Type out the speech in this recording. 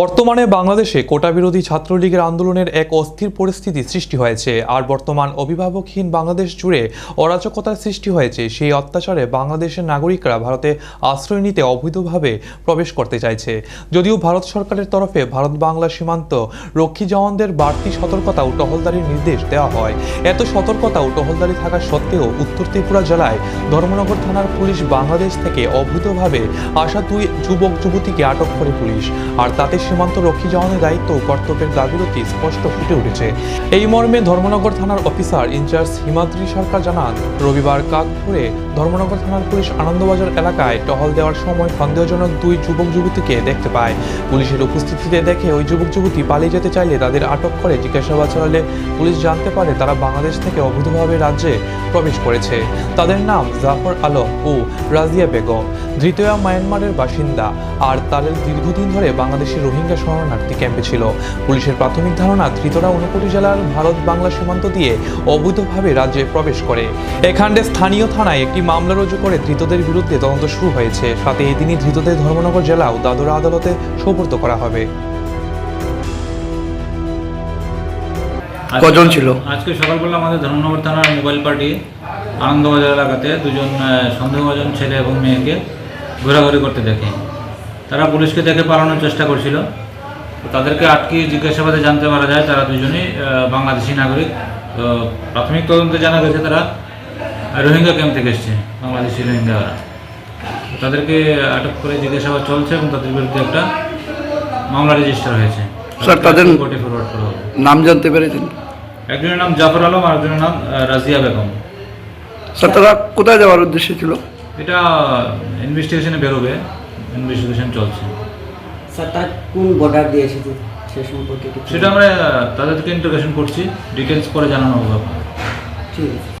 বর্তমানে বাংলাদেশে কোটা বিরোধী ছাত্রলীগের আন্দোলনের এক অস্থির পরিস্থিতি সৃষ্টি হয়েছে। আর বর্তমান অভিভাবকহীন বাংলাদেশ জুড়ে অরাজকতার সৃষ্টি হয়েছে। সেই অত্যাচারে বাংলাদেশের নাগরিকরা ভারতে আশ্রয় নিতে অবৈধভাবে প্রবেশ করতে চাইছে। যদিও ভারত সরকারের তরফে ভারত বাংলা সীমান্ত রক্ষী জওয়ানদের বাড়তি সতর্কতা ও টহলদারির নির্দেশ দেওয়া হয়। এত সতর্কতা ও টহলদারি থাকা সত্ত্বেও উত্তর ত্রিপুরা জেলায় ধর্মনগর থানার পুলিশ বাংলাদেশ থেকে অবৈধভাবে আসা দুই যুবক যুবতীকে আটক করে পুলিশ। আর তাতে সীমান্ত রক্ষী জওয়ানের দায়িত্ব কর্তব্যের গাফিলতি স্পষ্ট ফুটে উঠেছে। এই মর্মে ধর্মনগর থানার অফিসার ইনচার্জ হিমাদ্রি সরকার জানান, রবিবার কাকপুরে ধর্মনগর থানার পুলিশ আনন্দবাজার এলাকায় টহল দেওয়ার সময় সন্দেহজনক দুই যুবক যুবতীকে দেখতে পায়। পুলিশের উপস্থিতিতে দেখে ওই যুবক যুবতী পালিয়ে যেতে চাইলে তাদের আটক করে জিজ্ঞাসাবাদ চালালে পুলিশ জানতে পারে তারা বাংলাদেশ থেকে অবৈধভাবে রাজ্যে প্রবেশ করেছে। তাদের নাম জাফর আলম ও রাজিয়া বেগম। ধৃতয়া মায়ানমারের বাসিন্দা আর তাদের দীর্ঘদিন ধরে বাংলাদেশের রোহিঙ্গা শরণার্থী ক্যাম্পে ছিল। পুলিশের প্রাথমিক ধারণা ধৃতরা ঊনকোটি জেলার ভারত বাংলা সীমান্ত দিয়ে অবৈধভাবে রাজ্যে প্রবেশ করে। এখানে স্থানীয় থানায় একটি মামলা রুজু করে ধৃতদের বিরুদ্ধে তদন্ত শুরু হয়েছে। সাথে এই দিনই ধৃতদের ধর্মনগর জেলা ও দাদরা আদালতে সোপর্দ করা হবে। কজন ছিল? আজকে সকালবেলা আমাদের ধর্মনগর থানার মোবাইল পার্টি আনন্দবাজার এলাকাতে দুজন আহ, সন্দেহভাজন ছেলে এবং মেয়েকে ঘোরাঘুরি করতে দেখে। তারা পুলিশকে দেখে পালানোর চেষ্টা করছিল। তাদেরকে আটকে জিজ্ঞাসাবাদে জানতে পারা যায় তারা দুজনেই বাংলাদেশি নাগরিক। তো প্রাথমিক তদন্তে জানা গেছে তারা রোহিঙ্গা ক্যাম্প থেকে এসছে বাংলাদেশি রোহিঙ্গারা। তাদেরকে আটক করে জিজ্ঞাসাবাদ চলছে এবং তাদের বিরুদ্ধে একটা মামলা রেজিস্টার হয়েছে। স্যার, তাদের- কোর্টে ফরওয়ার্ড করা হবে। নাম জানতে পেরেছেন? একজনের নাম জাফর আলম আর একজনের নাম রাজিয়া বেগম। স্যার তারা কোথায় যাওয়ার উদ্দেশ্যে ছিল? এটা ইনভেস্টিগেশনে বেরোবে। ইনভেস্টিগেশন চলছে। স্যার তার কোন বর্ডার দিয়ে এসেছে সে সম্পর্কে সেটা আমরা তাদেরকে ইন্টারগেশন করছি। ডিটেলস পরে জানানো হবে ঠিক আছে।